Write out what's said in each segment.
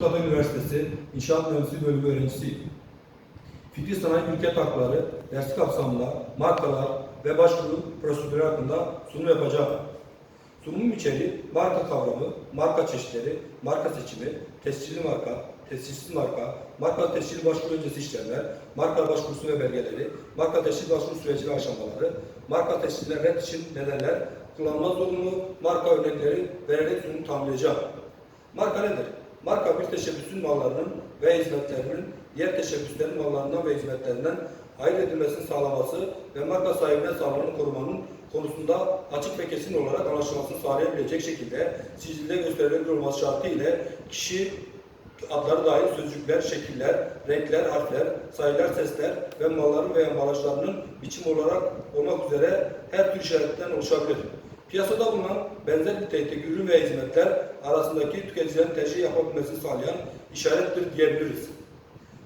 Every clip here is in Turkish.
Mustafa Üniversitesi İnşaat Mühendisliği Bölümü öğrencisiyim. Fikri Sanayi Mülkiyet Hakları dersi kapsamında markalar ve başvuru prosedürü hakkında sunum yapacağım. Sunumum içeriği marka kavramı, marka çeşitleri, marka seçimi, tescilli marka, tescilsiz marka, marka tescil başvuru öncesi işlemler, marka başvurusu ve belgeleri, marka tescil başvuru süreci ve aşamaları, marka tesciller red için nedenler, kullanılma zorunlu marka örnekleri vererek sunumu tamamlayacağım. Marka nedir? Marka bir teşebbüsün mallarının ve hizmetlerinin diğer teşebbüslerin mallarından ve hizmetlerinden ayırt edilmesini sağlaması ve marka sahibine sağlanan korumanın konusunda açık ve kesin olarak anlaşılmasını sağlayabilecek şekilde sicilde gösterilebilir olması şartı ile kişi adları dahil sözcükler, şekiller, renkler, harfler, sayılar, sesler ve malların ve ambalajlarının biçim olarak olmak üzere her tür işaretten oluşabilir. Piyasada bulunan benzer nitelikteki ürün ve hizmetler arasındaki tüketicilerin tercih yapabilmesini sağlayan işarettir diyebiliriz.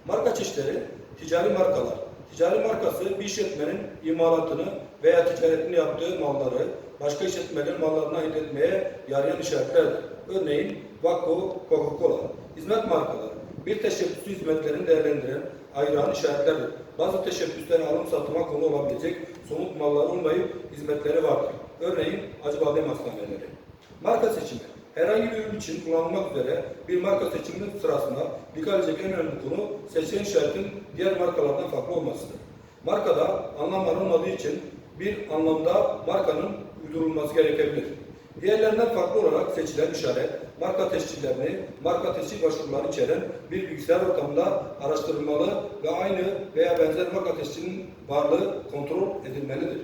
Marka çeşitleri, ticari markalar. Ticari markası bir işletmenin imalatını veya ticaretini yaptığı malları başka işletmelerin mallarına etmeye yarayan işaretlerdir. Örneğin Vakko, Coca-Cola. Hizmet markaları. Bir teşebbüslü hizmetlerini değerlendiren, ayıran işaretlerdir. Bazı teşebbüslerin alım satıma konu olabilecek somut mallar olmayıp hizmetleri vardır. Örneğin Acıbadem Hastaneleri. Marka seçimi. Herhangi bir ürün için kullanılmak üzere bir marka seçiminin sırasında dikkat edecek en önemli konu seçilen işaretin diğer markalardan farklı olmasıdır. Markada anlam olmadığı için bir anlamda markanın uydurulması gerekebilir. Diğerlerinden farklı olarak seçilen işaret, marka tescillerini, marka tescil başvuruları içeren bir bilgisayar ortamında araştırılmalı ve aynı veya benzer marka tescilinin varlığı kontrol edilmelidir.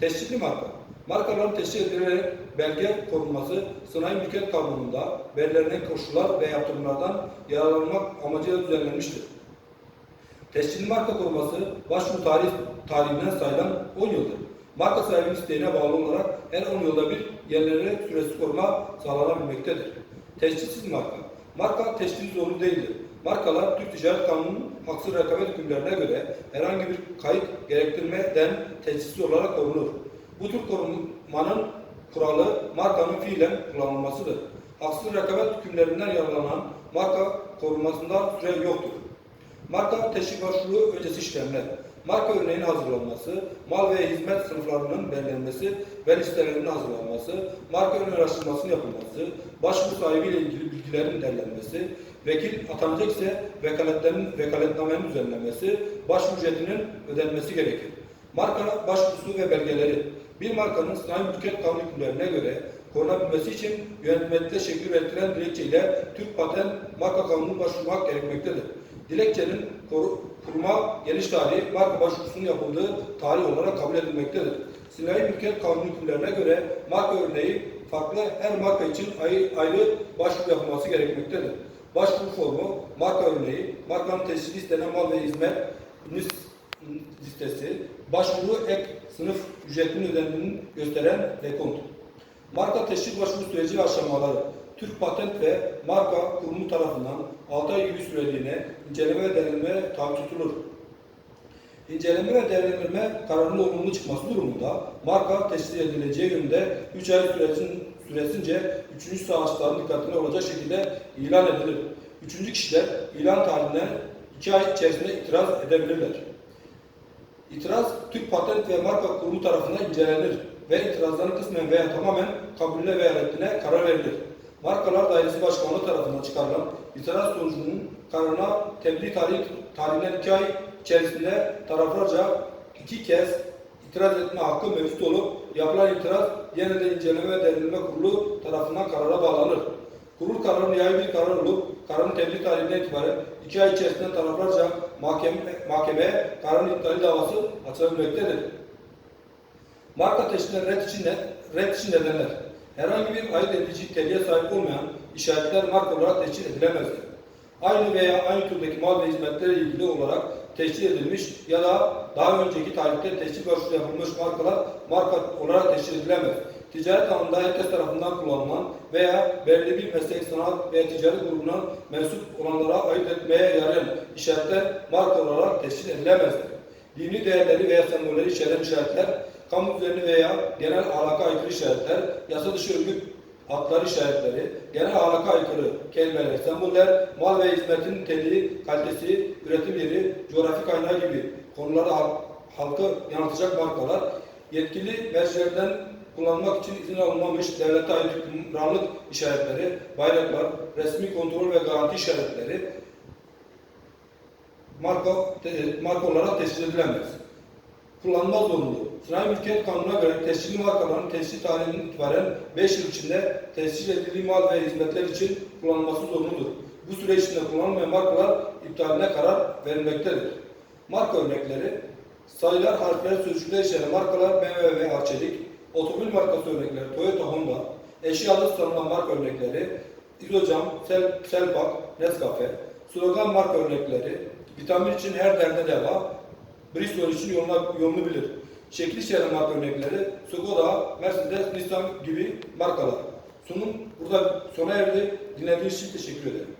Tescilli marka, markaların tescil edilerek belge korunması, sanayi mülkiyet kanununda belirlenen koşullar ve yaptırımlardan yararlanmak amacıyla düzenlenmiştir. Tescilli marka koruması başvuru tarih, tarihinden sayılan 10 yıldır. Marka sahibinin isteğine bağlı olarak her 10 yılda bir yenilenerek süresiz koruma sağlanabilmektedir. Tescilsiz marka. Marka tescil zorunlu değildir. Markalar Türk Ticaret Kanunu'nun haksız rekabet hükümlerine göre herhangi bir kayıt gerektirmeden tescilsiz olarak korunur. Bu tür korumanın kuralı markanın fiilen kullanılmasıdır. Haksız rekabet hükümlerinden yararlanan marka korunmasında süre yoktur. Marka teşvik başvuru öncesi işlemler. Marka örneğinin hazırlanması, mal ve hizmet sınıflarının belirlenmesi ve listelerinin hazırlanması, marka ön araştırmasının yapılması, başvuru sahibiyle ilgili bilgilerin derlenmesi, vekil atanacak ise vekaletlerin, vekaletnamenin düzenlenmesi, başvuru ücretinin ödenmesi gerekir. Marka başvurusu ve belgeleri. Bir markanın sanayi mülkiyet hükümlerine göre korunabilmesi için yönetmelikte şekil vertilen dilekçe ile Türk Patent Marka Kanunu'na başvurmak gerekmektedir. Dilekçenin koru, kurma geliş tarihi marka başvurusunun yapıldığı tarih olarak kabul edilmektedir. Sanayi Mülkiyet Kanunu hükümlerine göre marka örneği farklı her marka için ayrı, ayrı başvuru yapılması gerekmektedir. Başvuru formu, marka örneği, markanın tescili istenen mal ve hizmet listesi, başvuru ek sınıf ücretinin ödendiğini gösteren dekont. Marka teşvik başvuru süreci aşamaları. Türk Patent ve Marka Kurumu tarafından 6 ay gibi süreliğine inceleme ve denetime tabi tutulur. İnceleme ve değerlendirme kararının olumlu çıkması durumunda marka teşhis edileceği yönünde 3 ay süresin, süresince 3. sağaçların dikkatine olacak şekilde ilan edilir. 3. kişiler ilan tarihinden 2 ay içerisinde itiraz edebilirler. İtiraz Türk Patent ve Marka Kurumu tarafından incelenir ve itirazların kısmen veya tamamen kabulüne veya reddine karar verilir. Markalar Dairesi Başkanlığı tarafından çıkarılan itiraz sonucunun kararına tebliğ tarihi, tarihinden iki ay içerisinde taraflarca iki kez itiraz etme hakkı mevcut olup yapılan itiraz yeniden inceleme ve değerlendirme kurulu tarafından karara bağlanır. Kurul kararı nihai bir karar olup kararın tebliğ tarihinden itibaren iki ay içerisinde taraflarca mahkeme, mahkemeye kararın iptali davası açılabilmektedir. Marka teşhisleri red için, ne, red için nedenler. Herhangi bir ayırt edici niteliğe sahip olmayan işaretler marka olarak teşhis edilemezler. Aynı veya aynı türdeki mal ve hizmetlerle ilgili olarak teşhis edilmiş ya da daha önceki tarihte teşhis başvuru yapılmış markalar marka olarak teşhis edilemez. Ticaret alanında herkes tarafından kullanılan veya belirli bir meslek, sanat veya ticaret grubuna mensup olanlara ayırt etmeye yarayan işaretler marka olarak teşhis edilemezler. Dini değerleri veya sembolleri içeren işaretler, kamu düzeni veya genel ahlaka aykırı işaretler, yasa dışı örgüt adları işaretleri, genel ahlaka aykırı kelimeler, semboller, mal ve hizmetin niteliği, kalitesi, üretim yeri, coğrafi kaynağı gibi konularda hal- halkı yanıltacak markalar, yetkili mercilerden kullanmak için izin alınmamış devlete ait hükümranlık işaretleri, bayraklar, resmi kontrol ve garanti işaretleri marka, te- marka olarak tescil edilemez. Kullanma zorunluluğu. Sanayi Mülkiyet Kanunu'na göre tescilli markaların tescil tarihinden itibaren 5 yıl içinde tescil edildiği mal ve hizmetler için kullanılması zorunludur. Bu süre içinde kullanılmayan markalar iptaline karar verilmektedir. Marka örnekleri sayılar, harfler, sözcükler içeren markalar BMW ve Arçelik, otomobil markası örnekleri Toyota, Honda, eşyalı satılan marka örnekleri İzocam, Sel, Selpak, Nescafe, slogan marka örnekleri, vitamin için her derde deva, Bristol için yolunu, yolunu bilir. Şekil içeren marka örnekleri Skoda, Mercedes, Nissan gibi markalar. Sunum burada sona erdi. Dinlediğiniz için teşekkür ederim.